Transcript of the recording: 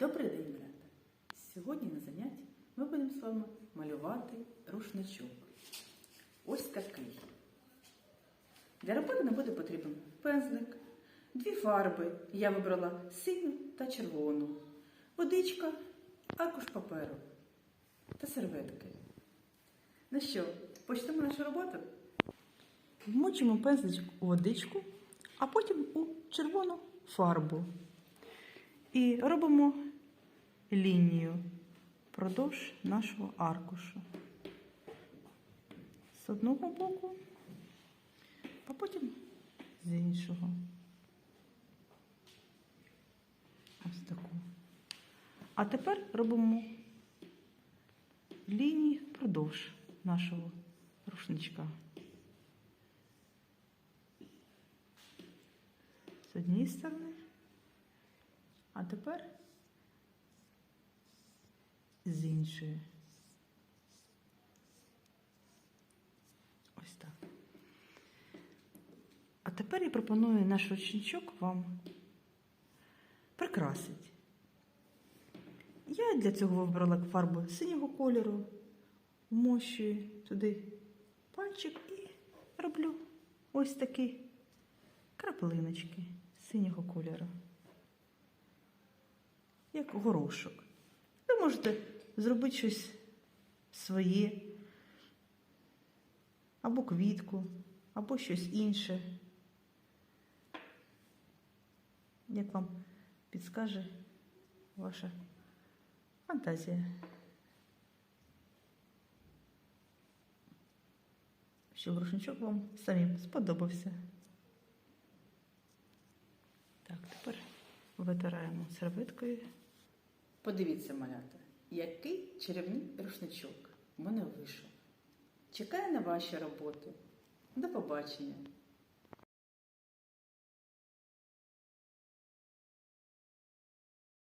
Добрий день, малята! Сьогодні на занятті ми будемо з вами малювати рушничок. Ось такий. Для роботи нам буде потрібен пензлик, дві фарби. Я вибрала синю та червону, водичка, аркуш паперу та серветки. Ну що, почнемо нашу роботу? Вмочимо пензлик у водичку, а потім у червону фарбу. І робимо лінію впродовж нашого аркушу. З одного боку, а потім з іншого. Ось таку. А тепер робимо лінії впродовж нашого рушничка. З однієї сторони. А тепер з іншої. Ось так. А тепер я пропоную наш ручничок вам прикрасити. Я для цього вибрала фарбу синього кольору, вмощую туди пальчик і роблю ось такі краплиночки синього кольору як горошок. Ви можете зробити щось своє, або квітку, або щось інше. Як вам підскаже ваша фантазія. Щоб рушничок вам самим сподобався. Так, тепер витираємо серветкою. Подивіться, малята, який чарівний рушничок в мене вийшов. Чекаю на ваші роботи. До побачення!